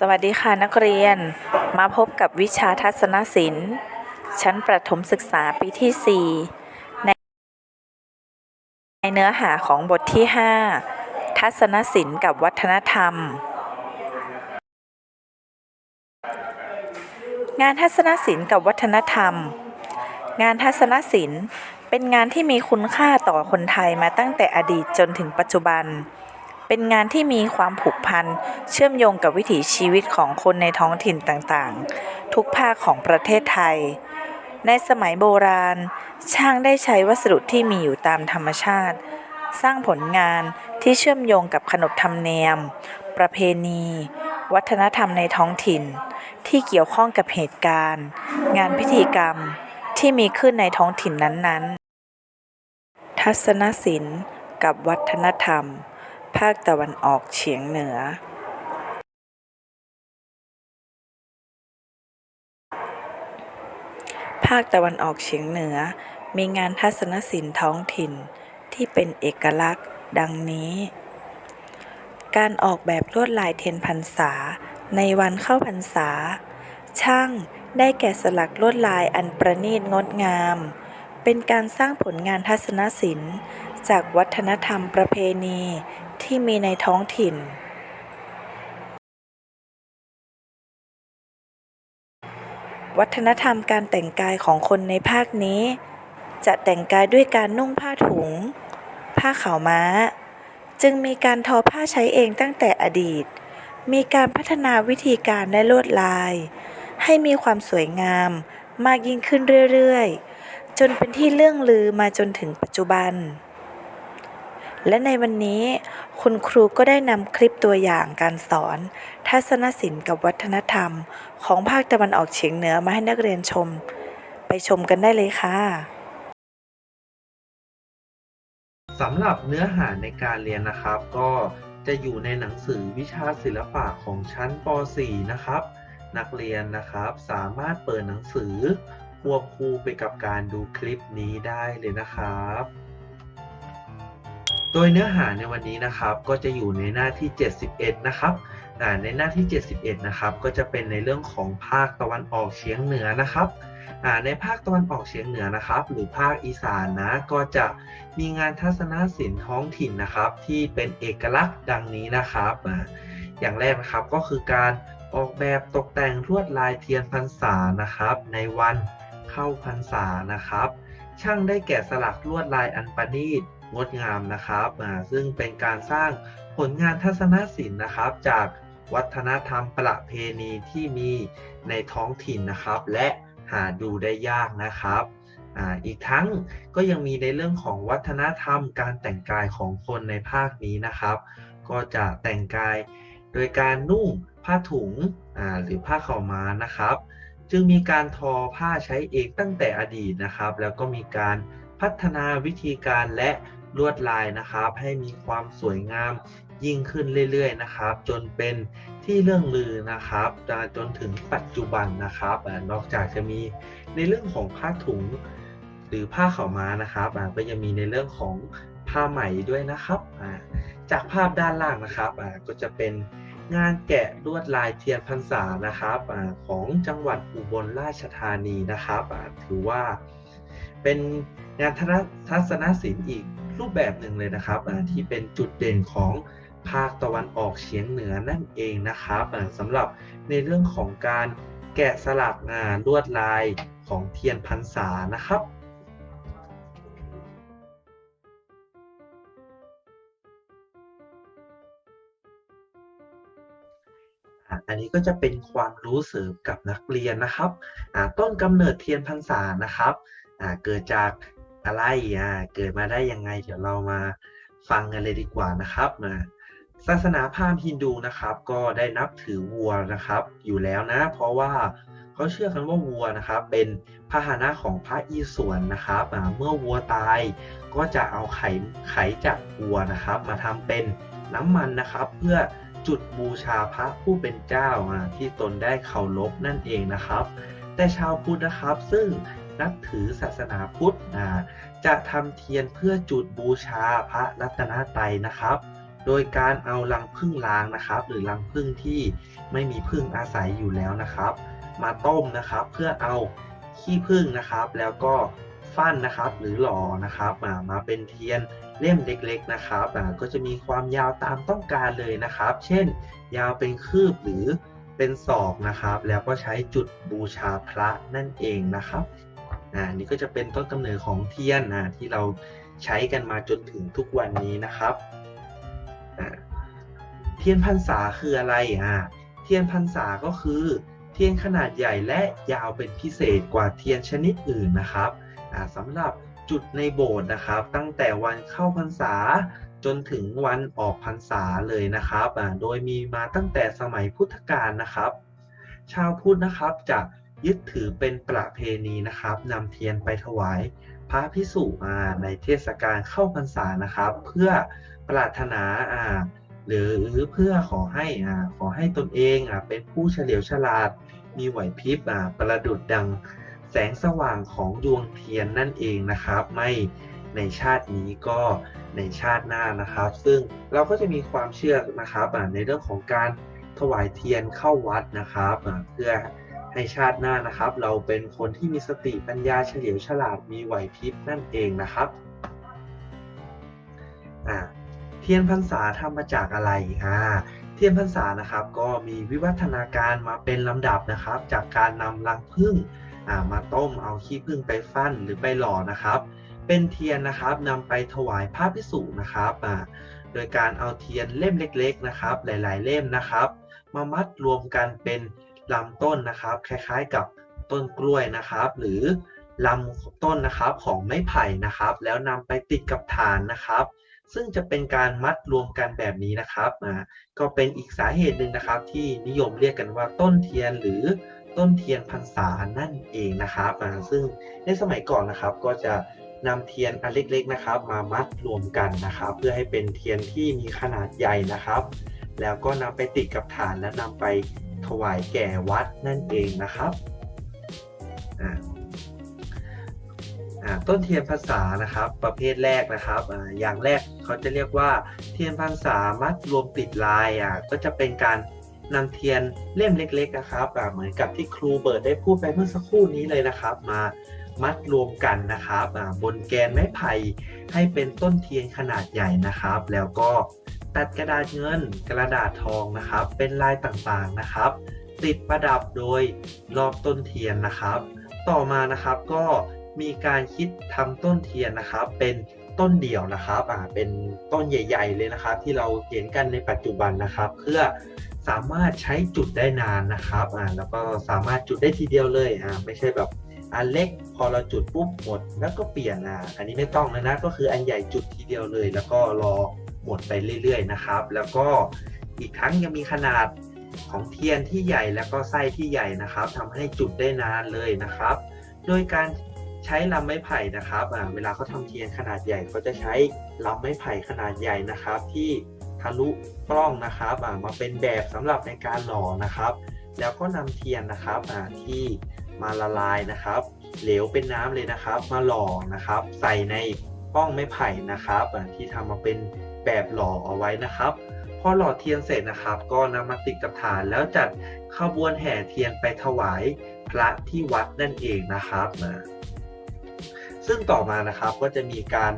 สวัสดีค่ะนักเรียนมาพบกับวิชาทัศนศิลป์ ชั้นประถมศึกษาปีที่4ในในเนื้อหาของบทที่ 5 ทัศนศิลป์กับวัฒนธรรม งานทัศนศิลป์กับวัฒนธรรม งานทัศนศิลป์เป็นงานที่มีคุณค่าต่อคนไทยมาตั้งแต่อดีตจนถึงปัจจุบัน เป็นงานที่มีความผูกพัน เชื่อมโยงกับวิถีชีวิตของคนในท้องถิ่นต่างๆ ทุกภาคของประเทศไทย ในสมัยโบราณ ช่างได้ใช้วัสดุที่มีอยู่ตามธรรมชาติ สร้างผลงานที่เชื่อมโยงกับขนบธรรมเนียม ประเพณี วัฒนธรรมในท้องถิ่น ที่เกี่ยวข้องกับเหตุการณ์ งานพิธีกรรมที่มีขึ้นในท้องถิ่นนั้นๆ ทัศนศิลป์กับวัฒนธรรม ภาคตะวันออกเฉียงเหนือภาคตะวันออกเฉียงเหนือ มีงานทัศนศิลป์ท้องถิ่นที่เป็นเอกลักษณ์ ดังนี้ การออกแบบลวดลายเทียนพรรษา ในวันเข้าพรรษา ช่างได้แกะสลักลวดลายอันประณีตงดงาม เป็นการสร้างผลงานทัศนศิลป์ จากวัฒนธรรมประเพณี ที่มีในท้องถิ่น วัฒนธรรมการแต่งกายของคนในภาคนี้ จะแต่งกายด้วยการนุ่งผ้าถุง ผ้าขาวม้า จึงมีการทอผ้าใช้เองตั้งแต่อดีต มีการพัฒนาวิธีการและลวดลาย ให้มีความสวยงามมากยิ่งขึ้นเรื่อยๆ จนเป็นที่เรื่องลือมาจนถึงปัจจุบัน และในวันนี้คุณครูก็ได้นำคลิปตัวอย่างการสอน ทัศนศิลป์กับวัฒนธรรม ของภาคตะวันออกเฉียงเหนือมาให้นักเรียนชม ไปชมกันได้เลยค่ะสำหรับเนื้อหาในการเรียนนะครับ ก็จะอยู่ในหนังสือวิชาศิลปะของชั้นป .4 นะครับ นักเรียนนะครับสามารถเปิดหนังสือควบคู่ไปกับการดูคลิปนี้ได้เลยนะครับ โดยเนื้อหาในวันนี้นะครับก็จะอยู่ในหน้าที่ 71 นะครับในหน้าที่ 71 นะครับก็จะเป็นในเรื่องของภาคตะวันออกเฉียงเหนือนะครับในภาคตะวันออกเฉียงเหนือนะครับ หรือภาคอีสานนะก็จะมีงานทัศนศิลป์ท้องถิ่นนะครับ ที่เป็นเอกลักษณ์ดังนี้นะครับอ่าอย่างแรกนะครับก็คือการออกแบบตกแต่งลวดลายเทียนพรรษานะครับ ในวันเข้าพรรษานะครับ ช่างได้แกะสลักลวดลายอันประณีต งดงามนะครับซึ่งเป็นการสร้างผลงานทัศนศิลป์นะครับ จากวัฒนธรรมประเพณีที่มีในท้องถิ่นนะครับ และหาดูได้ยากนะครับอีกทั้งก็ยังมีในเรื่องของวัฒนธรรมการแต่งกายของคนในภาคนี้นะครับ ก็จะแต่งกายโดยการนุ่งผ้าถุงหรือผ้าขาวม้านะครับ จึงมีการทอผ้าใช้เองตั้งแต่อดีตนะครับ แล้วก็มีการพัฒนาวิธีการและ ลวดลายนะครับ ให้มีความสวยงามยิ่งขึ้นเรื่อยๆนะครับ จนเป็นที่เรื่องลือนะครับจนถึงปัจจุบันนะครับนอกจากจะมีในเรื่องของผ้าถุงหรือผ้าขาวม้านะครับอ่าก็ยังมีในเรื่องของผ้าไหมด้วยนะครับจากภาพด้านล่างนะครับก็จะเป็นงานแกะลวดลายเทียนพรรษานะครับของจังหวัดอุบลราชธานีนะครับถือว่าเป็นงานทัศนศิลป์อีก รูปแบบหนึ่งเลยนะครับที่เป็นจุดเด่นของภาคตะวันออกเฉียงเหนือนั่นเองนะครับสำหรับในเรื่องของการแกะสลักงานลวดลายของเทียนพรรษานะครับอันนี้ก็จะเป็นความรู้เสริมกับนักเรียนนะครับต้นกำเนิดเทียนพรรษานะครับเกิดจาก อะไรอะเกิดมาได้ยังไง เดี๋ยวเรามาฟังกันเลยดีกว่านะครับศาสนาพราหมณ์ฮินดูนะครับ ก็ได้นับถือวัวนะครับ อยู่แล้วนะ เพราะว่าเขาเชื่อกันว่าวัวนะครับ เป็นพาหนะของพระอิศวรนะครับเมื่อวัวตายก็จะเอาไข่ไข่จากวัวนะครับ มาทำเป็นน้ำมันนะครับ เพื่อจุดบูชาพระผู้เป็นเจ้าที่ตนได้เคารพนั่นเองนะครับ แต่ชาวพุทธนะครับซึ่ง นับถือศาสนาพุทธจะทำเทียนเพื่อจุดบูชาพระรัตนตรัยนะครับ โดยการเอารังผึ้งล้างนะครับ หรือรังผึ้งที่ไม่มีผึ้งอาศัยอยู่แล้วนะครับ มาต้มนะครับเพื่อเอาขี้ผึ้งนะครับ แล้วก็ฟันนะครับหรือหล่อนะครับมามาเป็นเทียนเล่มเล็กๆนะครับก็จะมีความยาวตามต้องการเลยนะครับ เช่น ยาวเป็นคืบหรือเป็นศอกนะครับ แล้วก็ใช้จุดบูชาพระนั่นเองนะครับ อ่านี่ก็จะเป็นต้นกำเนิดของเทียนนะที่เราใช้กันมาจนถึงทุกวันนี้นะครับอ่าเทียนพรรษาคืออะไรอ่าเทียนพรรษาก็คือ เทียนขนาดใหญ่และยาวเป็นพิเศษกว่าเทียนชนิดอื่นนะครับอ่าสำหรับจุดในโบสถ์นะครับ ตั้งแต่วันเข้าพรรษาจนถึงวันออกพรรษาเลยนะครับอ่าโดยมีมาตั้งแต่สมัยพุทธกาลนะครับ ชาวพุทธนะครับจะ ยึดถือเป็นประเพณีนะครับนำเทียนไปถวายพระพิสุอ่าในเทศกาลเข้าพรรษานะครับ เพื่อปรารถนาอ่าหรือเพื่อขอให้อ่าขอให้ตนเองอ่าเป็นผู้เฉลียวฉลาดมีไหวพริบอ่าประดุดดังแสงสว่างของดวงเทียนนั่นเองนะครับ ไม่ในชาตินี้ก็ในชาติหน้านะครับ ซึ่งเราก็จะมีความเชื่อนะครับในเรื่องของการถวายเทียนเข้าวัดนะครับเพื่อ ให้ชาติหน้านะครับ เราเป็นคนที่มีสติปัญญาเฉลียวฉลาดมีไหวพริบนั่นเองนะครับอ่าเทียนพรรษาทำมาจากอะไรอ่าเทียนพรรษานะครับก็มีวิวัฒนาการมาเป็นลำดับนะครับ จากการนำรังผึ้งมาต้มเอาขี้ผึ้งไปฟั่นหรือไปหล่อนะครับ เป็นเทียนนะครับนำไปถวายพระพิสุนะครับโดยการเอาเทียนเล่มเล็ก ๆนะครับ หลาย ๆ เล่มนะครับ มามัดรวมกันเป็น ลำต้นนะครับ คล้ายๆกับต้นกล้วยนะครับ หรือลำต้นนะครับของไม้ไผ่นะครับ แล้วนำไปติดกับฐานนะครับ ซึ่งจะเป็นการมัดรวมกันแบบนี้นะครับอ่าก็เป็นอีกสาเหตุหนึ่งนะครับ ที่นิยมเรียกกันว่าต้นเทียนหรือต้นเทียนพรรษานั่นเองนะครับอ่าซึ่งในสมัยก่อนนะครับก็จะนำเทียนอันเล็กๆนะครับ มามัดรวมกันนะครับ เพื่อให้เป็นเทียนที่มีขนาดใหญ่นะครับ แล้วก็นำไปติดกับฐานและนำไป ถวายแก่วัดนั่นเองนะครับต้นเทียนภาษานะครับ ประเภทแรกนะครับออย่างแรกเขาจะเรียกว่าเทียนพรรษามัดรวมติดลายอ่าก็จะเป็นการนำเทียนเล่มเล็กๆนะครับเหมือนกับที่ครูเบิร์ดได้พูดไปเมื่อสักครู่นี้เลยนะครับ มามัดรวมกันนะครับบนแกนไม้ไผ่ให้เป็นต้นเทียนขนาดใหญ่นะครับ แล้วก็ ตัดกระดาษเงินกระดาษทองนะครับ เป็นลายต่างๆนะครับ ติดประดับโดยรอบต้นเทียนนะครับ ต่อมานะครับก็มีการคิดทำต้นเทียนนะครับ เป็นต้นเดี่ยวนะครับอ่าเป็นต้นใหญ่ ๆ เลยนะครับ ที่เราเห็นกันในปัจจุบันนะครับ เพื่อสามารถใช้จุดได้นานนะครับอ่าแล้วก็สามารถจุดได้ทีเดียวเลยอ่าไม่ใช่แบบอันเล็กพอเราจุดปุ๊บหมดแล้วก็เปลี่ยนอ่าอันนี้ไม่ต้องเลยนะก็คืออันใหญ่จุดทีเดียวเลย แล้วก็รอ หมดไปเรื่อยๆนะครับ แล้วก็อีกทั้งยังมีขนาดของเทียนที่ใหญ่แล้วก็ไส้ที่ใหญ่นะครับทำให้จุดได้นานเลยนะครับ โดยการใช้ลำไม้ไผ่นะครับเวลาเขาทำเทียนขนาดใหญ่เขาจะใช้ลำไม้ไผ่ขนาดใหญ่นะครับ ที่ทะลุกล้องนะครับมาเป็นแบบสำหรับในการหล่อนะครับ แล้วก็นำเทียนนะครับที่มาละลายนะครับ เหลวเป็นน้ำเลยนะครับ มาหล่อนะครับ ใส่ในป้องไม้ไผ่นะครับที่ทำมาเป็น แบบหล่อเอาไว้นะครับ พอหล่อเทียนเสร็จนะครับ ก็นำมาติดกับฐานแล้วจัดขบวนแห่เทียนไปถวายพระที่วัดนั่นเองนะครับอ่าซึ่งต่อมานะครับก็จะมีการ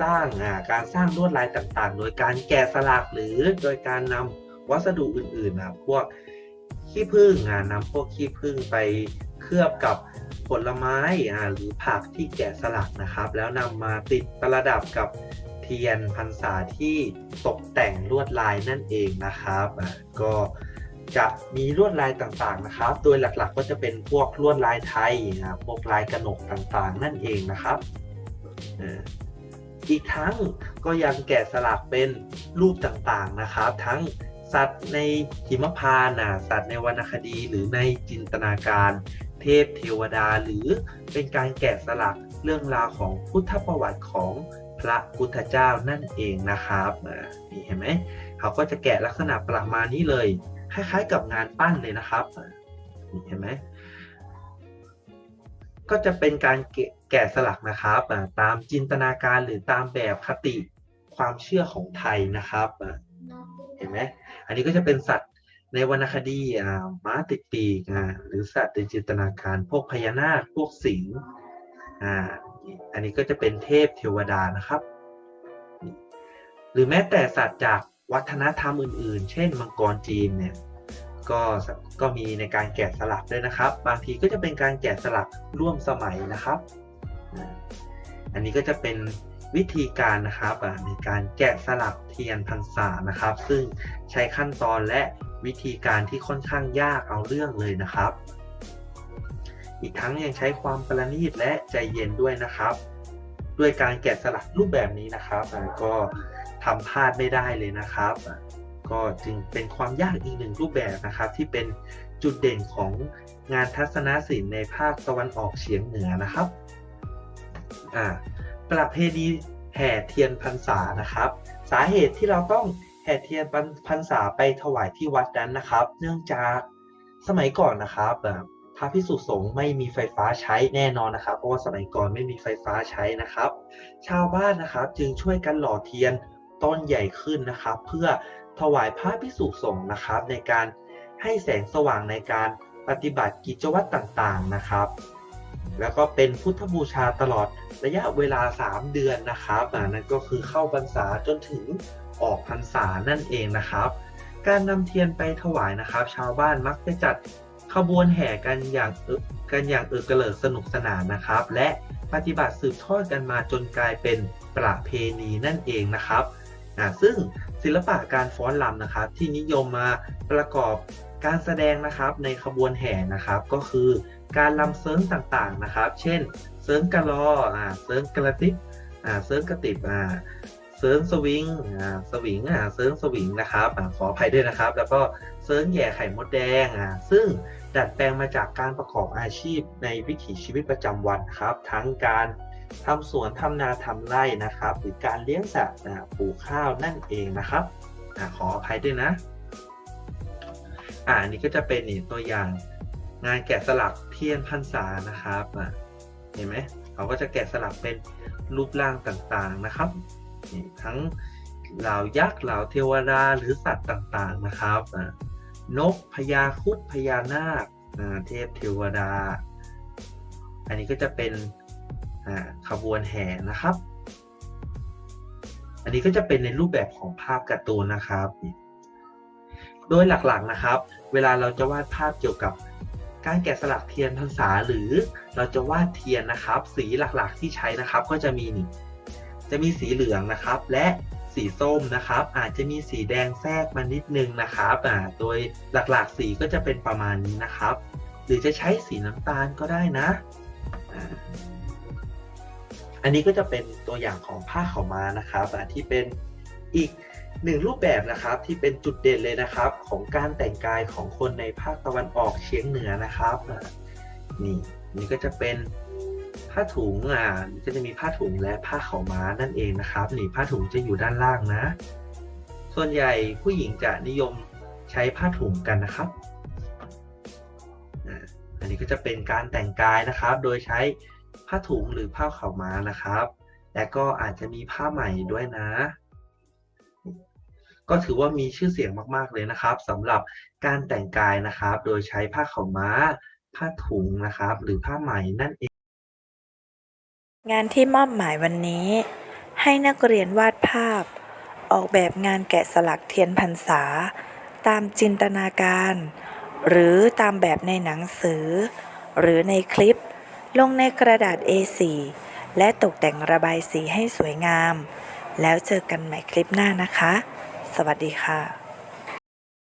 สร้างการสร้างลวดลายต่างๆ โดยการแกะสลักหรือโดยการนำวัสดุอื่นๆนะพวกขี้ผึ้งอ่านำพวกขี้ผึ้งไปเคลือบกับผลไม้หรือผักที่แกะสลักนะครับ แล้วนำมาติดประดับกับ ทียนพรรษาที่ตกแต่งลวดลายนั่นเองนะครับก็จะมีลวดลายต่างๆนะครับ โดยหลักๆก็จะเป็นพวกลวดลายไทยนะพวกลายกระหนกต่างๆ นั่นเองนะครับอีกทั้งก็ยังแกะสลักเป็นรูปต่างๆนะครับ ทั้งสัตว์ในหิมพานต์นะสัตว์ในวรรณคดีหรือในจินตนาการ เทพเทวดาหรือเป็นการแกะสลักเรื่องราวของพุทธประวัติของ พระพุทธเจ้านั่นเองนะครับนี่เห็นไหมเขาก็จะแกะลักษณะประมาณนี้เลย คล้ายๆกับงานปั้นเลยนะครับนี่เห็นไหมก็จะเป็นการแกะสลักนะครับตามจินตนาการหรือตามแบบคติความเชื่อของไทยนะครับเห็นไหมอันนี้ก็จะเป็นสัตว์ในวรรณคดีม้าติดปีกหรือสัตว์ในจินตนาการ พวกพญานาคพวกสิงห์ อันนี้ก็จะเป็นเทพเทวดานะครับ หรือแม้แต่สัตว์จากวัฒนธรรมอื่น ๆ เช่น มังกรจีนเนี่ยก็ก็มีในการแกะสลักด้วยนะครับ บางทีก็จะเป็นการแกะสลักร่วมสมัยนะครับ อันนี้ก็จะเป็นวิธีการนะครับในการแกะสลักเทียนพรรษานะครับ ซึ่งใช้ขั้นตอนและวิธีการที่ค่อนข้างยากเอาเรื่องเลยนะครับ อีกทั้งยังใช้ความประณีตและใจเย็นด้วยนะครับ ด้วยการแกะสลักรูปแบบนี้นะครับก็ทำพลาดไม่ได้เลยนะครับ ก็จึงเป็นความยากอีกหนึ่งรูปแบบนะครับ ที่เป็นจุดเด่นของงานทัศนศิลป์ในภาคตะวันออกเฉียงเหนือนะครับอ่าประเพณีแห่เทียนพรรษานะครับ สาเหตุที่เราต้องแห่เทียนพรรษาไปถวายที่วัดนั้นนะครับ เนื่องจากสมัยก่อนนะครับ พระพิสุสงฆ์ไม่มีไฟฟ้าใช้แน่นอนนะครับ เพราะว่าสมัยก่อนไม่มีไฟฟ้าใช้นะครับ ชาวบ้านนะครับจึงช่วยกันหล่อเทียนต้นใหญ่ขึ้นนะครับ เพื่อถวายพระพิสุสงฆ์นะครับ ในการให้แสงสว่างในการปฏิบัติกิจวัตรต่างๆนะครับ แล้วก็เป็นพุทธบูชาตลอดระยะเวลา 3 เดือนนะครับนั่นก็คือเข้าพรรษาจนถึงออกพรรษานั่นเองนะครับ การนำเทียนไปถวายนะครับ ชาวบ้านมักจะจัด ขบวนแห่กันอย่างเออกันอย่างเออกระเลิกสนุกสนานนะครับ และปฏิบัติสืบทอดกันมาจนกลายเป็นประเพณีนั่นเองนะครับอ่าซึ่งศิลปะการฟ้อนรำนะครับ ที่นิยมมาประกอบการแสดงนะครับในขบวนแห่นะครับ ก็คือการลำเซิร์งต่างๆนะครับ เช่น เซิร์งกะลออ่าเซิร์งกระติบอ่าเซิร์งกระติบอ่า เซิร์งสวิงอ่าสวิงอ่าเซิร์งสวิงนะครับอ่าขออภัยด้วยนะครับ แล้วก็เซิร์งแย่ไข่มดแดงอ่าซึ่งดัดแปลงมาจากการประกอบอาชีพในวิถีชีวิตประจำวันครับ ทั้งการทำสวนทำนาทำไร่นะครับ หรือการเลี้ยงสัตว์อ่าปลูกข้าวนั่นเองนะครับอ่าขออภัยด้วยนะอ่าอันนี้ก็จะเป็นตัวอย่างงานแกะสลักเทียนพรรษานะครับเห็นไหมเขาก็จะแกะสลักเป็นรูปร่างต่างๆนะครับ ทั้งเหล่ายักษ์เหล่าเทวดาหรือสัตว์ต่างๆนะครับนกพญาคุดพญานาคเทพเทวดา อันนี้ก็จะเป็นขบวนแห่นะครับ อันนี้ก็จะเป็นในรูปแบบของภาพการ์ตูนนะครับ โดยหลักๆนะครับ เวลาเราจะวาดภาพเกี่ยวกับการแกะสลักเทียนพรรษาหรือเราจะวาดเทียนนะครับ สีหลักๆที่ใช้นะครับ ก็จะมีนี่ จะมีสีเหลืองนะครับ และสีส้มนะครับ อาจจะมีสีแดงแทรกมานิดนึงนะครับอ่าโดยหลักๆสีก็จะเป็นประมาณนี้นะครับ หรือจะใช้สีน้ำตาลก็ได้นะอันนี้ก็จะเป็นตัวอย่างของผ้าขาวม้านะครับที่เป็นอีกหนึ่งรูปแบบนะครับที่เป็นจุดเด่นเลยนะครับ ของการแต่งกายของคนในภาคตะวันออกเฉียงเหนือนะครับนี่นี่ก็จะเป็น ผ้าถุงอ่าก็จะมีผ้าถุงและผ้าขาวม้านั่นเองนะครับนี่ผ้าถุงจะอยู่ด้านล่างนะ ส่วนใหญ่ผู้หญิงจะนิยมใช้ผ้าถุงกันนะครับอันนี้ก็จะเป็นการแต่งกายนะครับ โดยใช้ผ้าถุงหรือผ้าขาวม้านะครับ และก็อาจจะมีผ้าไหมด้วยนะ ก็ถือว่ามีชื่อเสียงมากๆเลยนะครับสำหรับการแต่งกายนะครับ โดยใช้ผ้าขาวม้า ผ้าถุงนะครับ หรือผ้าไหมนั่นเอง งานที่มอบหมายวันนี้ ให้นักเรียนวาดภาพ ออกแบบงานแกะสลักเทียนพรรษา ตามจินตนาการ หรือตามแบบในหนังสือ หรือในคลิป ลงในกระดาษ A4 และตกแต่งระบายสีให้สวยงาม แล้วเจอกันใหม่คลิปหน้านะคะ สวัสดีค่ะ